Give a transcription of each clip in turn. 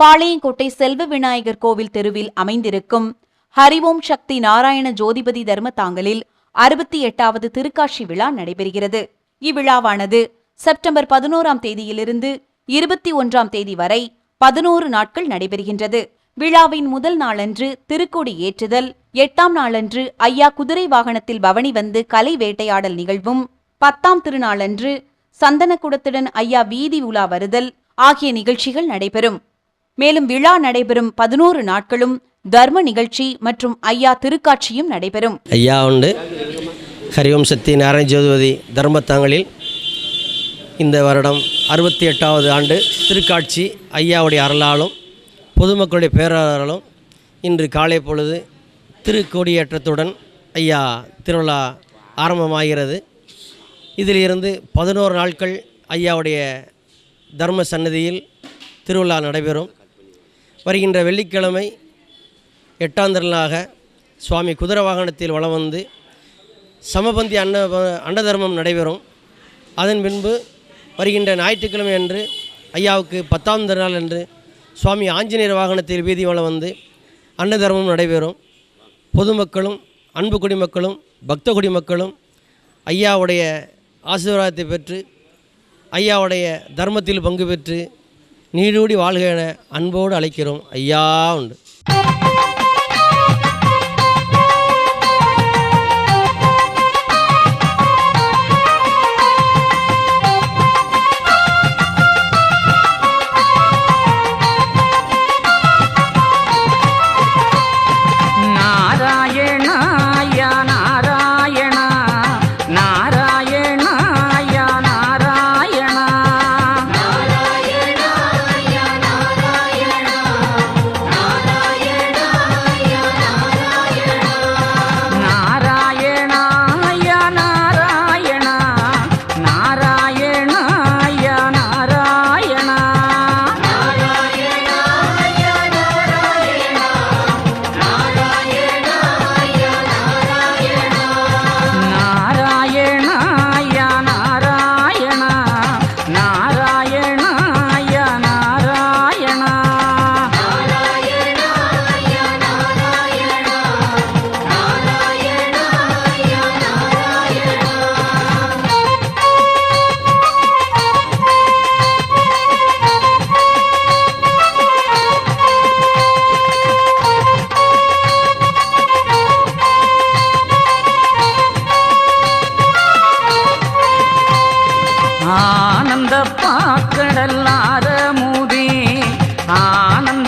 பாளையங்கோட்டை செல்வ விநாயகர் கோவில் தெருவில் அமைந்திருக்கும் ஹரிவோம் சக்தி நாராயண ஜோதிபதி தர்மதாங்கலில் அறுபத்தி எட்டாவது திருக்காட்சி விழா நடைபெறுகிறது. இவ்விழாவானது செப்டம்பர் பதினோராம் தேதியிலிருந்து இருபத்தி ஒன்றாம் தேதி வரை பதினோரு நாட்கள் நடைபெறுகின்றது. விழாவின் முதல் நாளன்று திருக்கொடி ஏற்றுதல் எட்டாம் நாளன்று ஐயா குதிரை வாகனத்தில் பவனி வந்து கலை வேட்டையாடல் நிகழ்வும் பத்தாம் திருநாளன்று சந்தனக்குடத்துடன் ஐயா வீதி உலா வருதல் ஆகிய நிகழ்ச்சிகள் நடைபெறும். மேலும் விழா நடைபெறும் பதினோரு நாட்களும் தர்ம நிகழ்ச்சி மற்றும் ஐயா திருக்காட்சியும் நடைபெறும். ஐயா உண்டு. ஹரிஓம் சக்தி நாராயண ஜோதிபதி தர்மத்தாங்களில் இந்த வருடம் அறுபத்தி எட்டாவது ஆண்டு திருக்காட்சி ஐயாவுடைய அருளாலும் பொதுமக்களுடைய பேரலாலும் இன்று காலை பொழுது திருக்கொடியேற்றத்துடன் ஐயா திருவிழா ஆரம்பமாகிறது. இதிலிருந்து பதினோரு நாட்கள் ஐயாவுடைய தர்ம சன்னதியில் திருவிழா நடைபெறும். வருகின்ற வெள்ளிக்கிழமை எட்டாம் சுவாமி குதிரை வாகனத்தில் வலம் வந்து சமபந்தி அன்ன அன்னதர்மம் நடைபெறும். அதன் பின்பு வருகின்ற ஞாயிற்றுக்கிழமை அன்று ஐயாவுக்கு பத்தாம் திருநாள் அன்று சுவாமி ஆஞ்சநேயர் வாகனத்தில் வீதி வளம் வந்து அன்னதர்மம் நடைபெறும். பொதுமக்களும் அன்பு குடிமக்களும் பக்த குடிமக்களும் ஐயாவுடைய ஆசீர்வாதத்தை பெற்று ஐயாவுடைய தர்மத்தில் பங்கு பெற்று நீடூடி வாழ்க என அன்போடு அழைக்கிறோம். ஐயா உண்டு.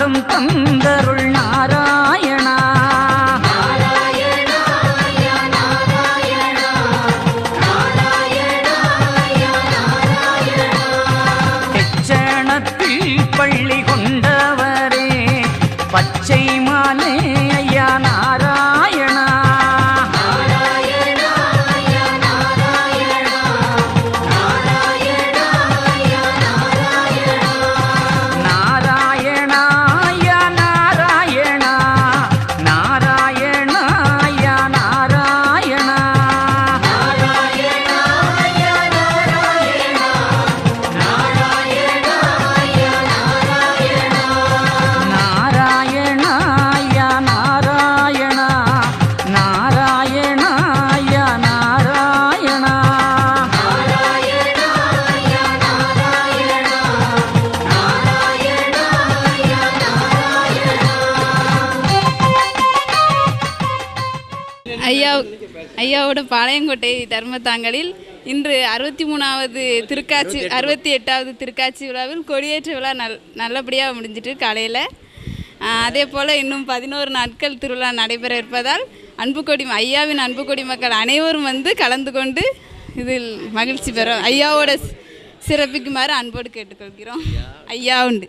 ஆனந்தம் தந்தருள் நாராயணா ஐயா ஐயாவோட பாளையங்கோட்டை தர்மத்தாங்கலில் இன்று அறுபத்தி மூணாவது திருக்காட்சி அறுபத்தி எட்டாவது திருக்காட்சி விழாவில் கொடியேற்ற விழா நல் நல்லபடியாக முடிஞ்சிட்டு காலையில். அதே போல் இன்னும் பதினோரு நாட்கள் திருவிழா நடைபெற இருப்பதால் அன்பு கொடி ஐயாவின் அன்பு கொடி மக்கள் அனைவரும் வந்து கலந்து கொண்டு இதில் மகிழ்ச்சி பெறும். ஐயாவோட சிறப்பிக்குமாறு அன்போடு கேட்டுக்கொள்கிறோம். ஐயா உண்டு.